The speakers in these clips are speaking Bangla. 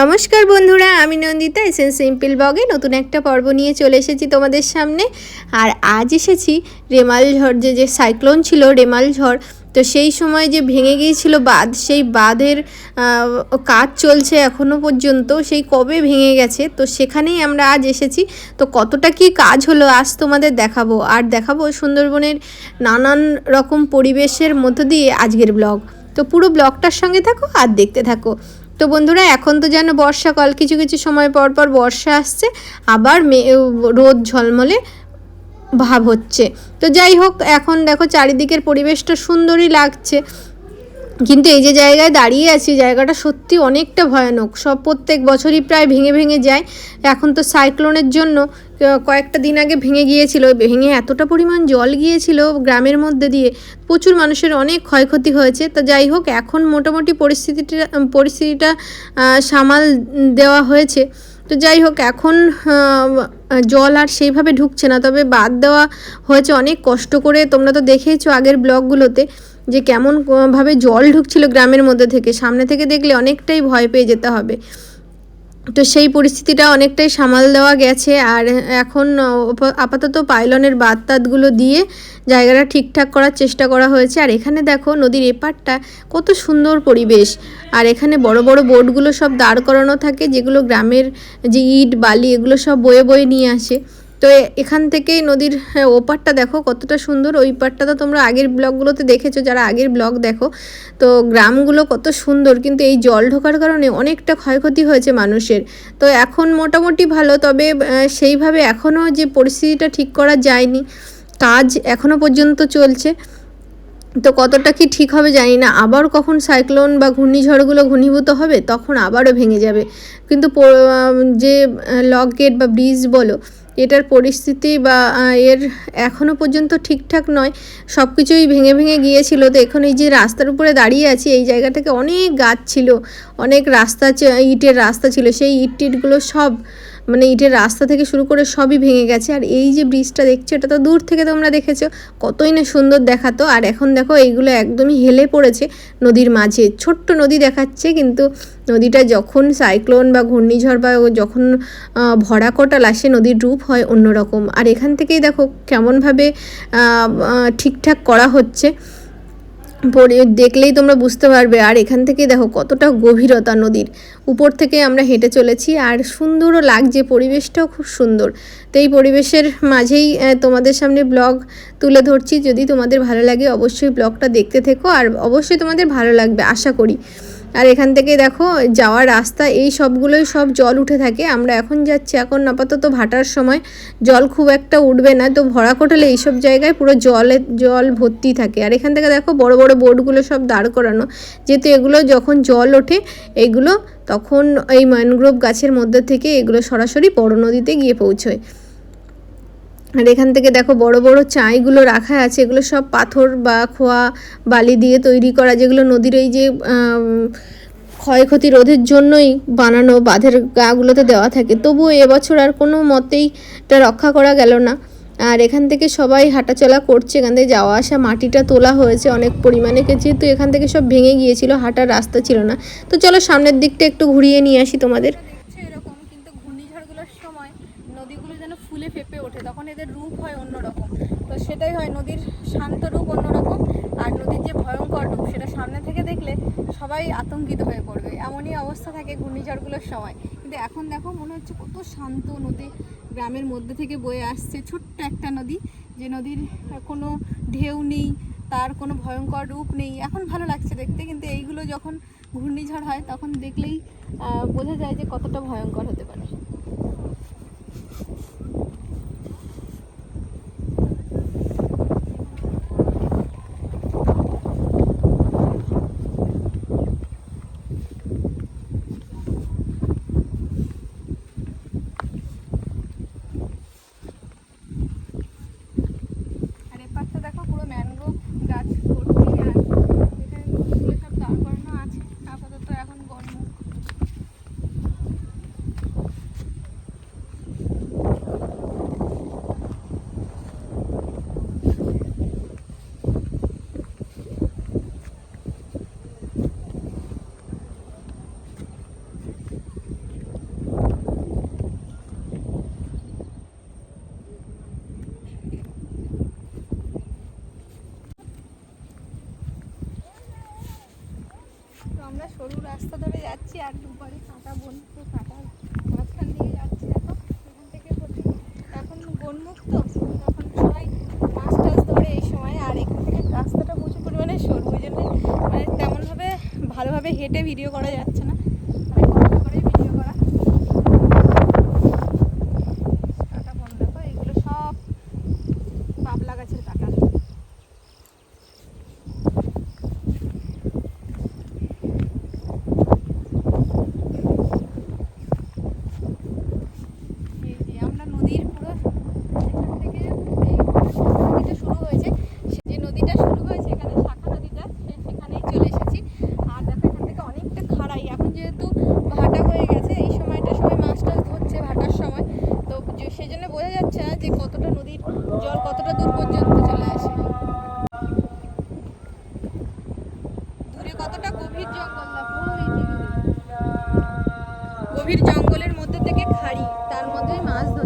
নমস্কার বন্ধুরা, আমি নন্দিতা এসেন সিম্পল ব্লগে নতুন একটা পর্ব নিয়ে চলে এসেছি তোমাদের সামনে। আর আজ এসেছি রেমাল ঝড়, যে যে সাইক্লোন ছিল রেমাল ঝড়, তো সেই সময় যে ভেঙে গিয়েছিল বাঁধ, সেই বাঁধের কাজ চলছে এখনও পর্যন্ত, সেই কবে ভেঙে গেছে, তো সেখানেই আমরা আজ এসেছি। তো কতটা কি কাজ হলো আজ তোমাদের দেখাবো, আর দেখাবো সুন্দরবনের নানান রকম পরিবেশের মধ্য দিয়ে আজকের ব্লগ তো পুরো ব্লগটার সঙ্গে থাকো আর দেখতে থাকো। তো বন্ধুরা, এখন তো যেন বর্ষাকাল, কিছু কিছু সময় পর পর বর্ষা আসছে, আবার রোদ ঝলমলে ভাব হচ্ছে। তো যাই হোক, এখন দেখো চারিদিকের পরিবেশটা সুন্দরই লাগছে। কিন্তু এই যে জায়গায় দাঁড়িয়ে আছি, জায়গাটা সত্যি অনেকটা ভয়ানক। সব প্রত্যেক বছরই প্রায় ভেঙে ভেঙে যায়। এখন তো সাইক্লোনের জন্য কয়েকটা দিন আগে ভেঙে গিয়েছিল, ভেঙে এতটা পরিমাণ জল গিয়েছিল গ্রামের মধ্যে দিয়ে। প্রচুর মানুষের অনেক ক্ষয়ক্ষতি হয়েছে। তো যাই হোক, এখন মোটামুটি পরিস্থিতিটা পরিস্থিতিটা সামাল দেওয়া হয়েছে। তো যাই হোক, এখন জল আর সেইভাবে ঢুকছে না। তবে বাদ দেওয়া হয়েছে অনেক কষ্ট করে। তোমরা তো দেখেইছো আগের ব্লগগুলোতে। যে কেমন ভাবে জল ঢুকছিল গ্রামের মধ্যে থেকে, সামনে থেকে দেখলে অনেকটাই ভয় পেয়ে যেতে হবে। তো সেই পরিস্থিতিটা অনেকটাই সামাল দেওয়া গেছে আর এখন আপাতত পাইলনের বাতগুলো দিয়ে জায়গাটা ঠিকঠাক করার চেষ্টা করা হয়েছে। আর এখানে দেখো নদীর এপারটা কত সুন্দর পরিবেশ। আর এখানে বড় বড় বোটগুলো সব দাঁড় করানো থাকে, যেগুলো গ্রামের যে ইট, বালি, এগুলো সব বয়ে বয়ে নিয়ে আসে। তো এখান থেকেই নদীর হ্যাঁ, ওপারটা দেখো কতটা সুন্দর। ওই পারটা তো তোমরা আগের ব্লগগুলোতে দেখেছ যারা আগের ব্লগ দেখো। তো গ্রামগুলো কত সুন্দর কিন্তু এই জল ঢোকার কারণে অনেকটা ক্ষয়ক্ষতি হয়েছে মানুষের। তো এখন মোটামুটি ভালো তবে সেইভাবে এখনও যে পরিস্থিতিটা ঠিক করা যায়নি কাজ এখনও পর্যন্ত চলছে। তো কতটা কি ঠিক হবে জানি না। আবার কখন সাইক্লোন বা ঘূর্ণিঝড়গুলো ঘনীভূত হবে তখন আবারও ভেঙে যাবে। কিন্তু যে লক গেট বা ব্রিজ বলো এটার পরিস্থিতি বা এর এখনও পর্যন্ত ঠিকঠাক নয়। সব কিছুই ভেঙে ভেঙে গিয়েছিল। তো এখন এই যে রাস্তার উপরে দাঁড়িয়ে আছি, এই জায়গা থেকে অনেক গাছ ছিল, অনেক রাস্তা ইটের রাস্তা ছিল, সেই ইট টিটগুলো সব মানে ইটের রাস্তা থেকে শুরু করে সবই ভেঙে গেছে। আর এই যে ব্রিজটা দেখছ, এটা তো দূর থেকে তোমরা দেখেছ। কতই না সুন্দর দেখাতো। আর এখন দেখো, এইগুলো একদমই হেলে পড়েছে নদীর মাঝে। ছোট্ট নদী দেখাচ্ছে, কিন্তু নদীটা যখন সাইক্লোন বা ঘূর্ণিঝড় বা যখন ভরা কটাল আসে, নদীর রূপ হয় অন্যরকম। আর এখান থেকেই দেখো, কেমনভাবে ঠিকঠাক করা হচ্ছে। পরে দেখলেই তোমরা বুঝতে পারবে। আর এখান থেকে দেখো কতটা গভীরতা নদীর। উপর থেকে আমরা হেঁটে চলেছি আর সুন্দরও লাগছে, পরিবেশটাও খুব সুন্দর। তো এই পরিবেশের মাঝেই তোমাদের সামনে ব্লগ তুলে ধরছি। যদি তোমাদের ভালো লাগে, অবশ্যই ব্লগটা দেখতে থেকো। আর অবশ্যই তোমাদের ভালো লাগবে, আশা করি। আর এখান থেকে দেখো, যাওয়ার রাস্তা, এই সবগুলোই সব জল উঠে থাকে। আমরা এখন যাচ্ছি, এখন আপাতত ভাটার সময়। জল খুব একটা উঠবে না, তো ভরা কোটালে এইসব জায়গায় পুরো জলে, জল ভর্তি থাকে। আর এখান থেকে দেখো, বড় বড় বোটগুলো সব দাঁড় করানো। যেহেতু এগুলো যখন জল ওঠে, এগুলো তখন এই ম্যানগ্রোভ গাছের মধ্যে থেকে এগুলো সরাসরি বড় নদীতে গিয়ে পৌঁছয়। আর এখান থেকে দেখো বড় বড় চাইগুলো রাখা আছে, এগুলো সব পাথর বা খোয়া বালি দিয়ে তৈরি করা, যেগুলো নদীর এই যে ক্ষয়ক্ষতি রোধের জন্যই বানানো, বাঁধের গাগুলোতে দেওয়া থাকে। তবুও এবছর আর কোনো মতেই এটা রক্ষা করা গেল না। আর এখান থেকে সবাই হাঁটাচলা করছে, এখান থেকে যাওয়া আসা, মাটিটা তোলা হয়েছে অনেক পরিমাণে, যেহেতু এখান থেকে সব ভেঙে গিয়েছিল, হাঁটার রাস্তা ছিল না। তো চলো সামনের দিকটা একটু ঘুরিয়ে নিয়ে আসি তোমাদের হচ্ছে এরকম কিন্তু ঘূর্ণিঝড়গুলোর সময় নদীগুলো যেন ফুলে ফেপে ওঠে, তখন এদের রূপ হয় অন্যরকম। তো সেটাই হয়, নদীর শান্ত রূপ অন্যরকম। আর নদীর যে ভয়ঙ্কর রূপ, সেটা সামনে থেকে দেখলে সবাই আতঙ্কিত হয়ে পড়বে। এমনই অবস্থা থাকে ঘূর্ণিঝড়গুলোর সময়। কিন্তু এখন দেখো, মনে হচ্ছে কত শান্ত নদী গ্রামের মধ্যে থেকে বয়ে আসছে। ছোট্ট একটা নদী, যে নদীর কোনো ঢেউ নেই, তার কোনো ভয়ঙ্কর রূপ নেই। এখন ভালো লাগছে দেখতে, কিন্তু এইগুলো যখন ঘূর্ণিঝড় হয়, তখন দেখলেই বোঝা যায় যে কতটা ভয়ঙ্কর হতে পারে। রাস্তা ধরে যাচ্ছি আর দুপারে কাঁটা বন কাঁটা মাঝখান দিয়ে যাচ্ছি দেখো। এখান থেকে এখন বনমুক্ত তখন সবাই মাছ টাছ ধরে এই সময়, আর এখান থেকে রাস্তাটা প্রচুর পরিমাণে সরু। ওই জন্য মানে তেমনভাবে ভালোভাবে হেঁটে ভিডিও করা যাচ্ছে কতটা গভীর জঙ্গল গভীর জঙ্গলের মধ্যে থেকে খাড়ি তার মধ্যেই মাছ ধরে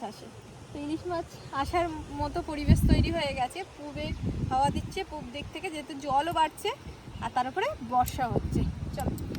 মাছ আসে। তো ইলিশ মাছ আসার মতো পরিবেশ তৈরি হয়ে গেছে। পুবে হাওয়া দিচ্ছে, পুব দিক থেকে যেহেতু জলও বাড়ছে, আর তার উপরে বর্ষা হচ্ছে। চলো।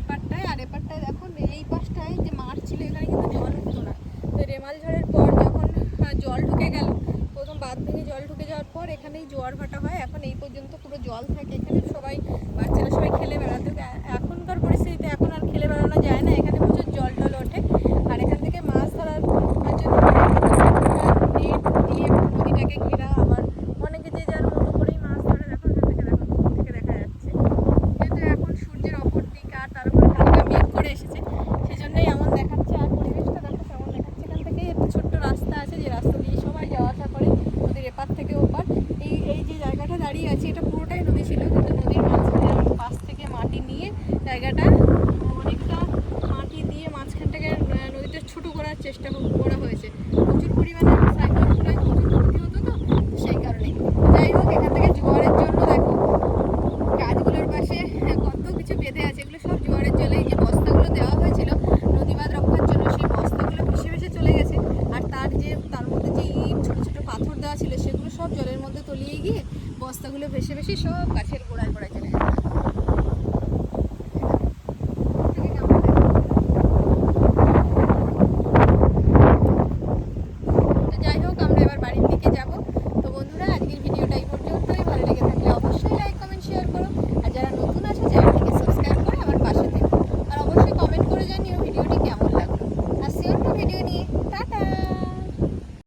এপারটায় আর এপারটায় দেখুন এই পাশটায় যে মাঠ ছিল, এখানে কিন্তু জল উঠতো না। তো রেমাল ঝড়ের পর যখন জল ঢুকে গেল, প্রথম বাঁধ ভেঙে জল ঢুকে যাওয়ার পর এখানেই জোয়ার ভাটা হয়। এখন এই পর্যন্ত পুরো জল থাকে এখানে, সবাই, বাচ্চারা সবাই খেলে বেড়াতে। এখনকার পরিস্থিতিতে এখন আর খেলে বেড়ানো যায় না, এখানে প্রচুর জল টল ওঠে। চেষ্টা করা হয়েছে। প্রচুর পরিমাণে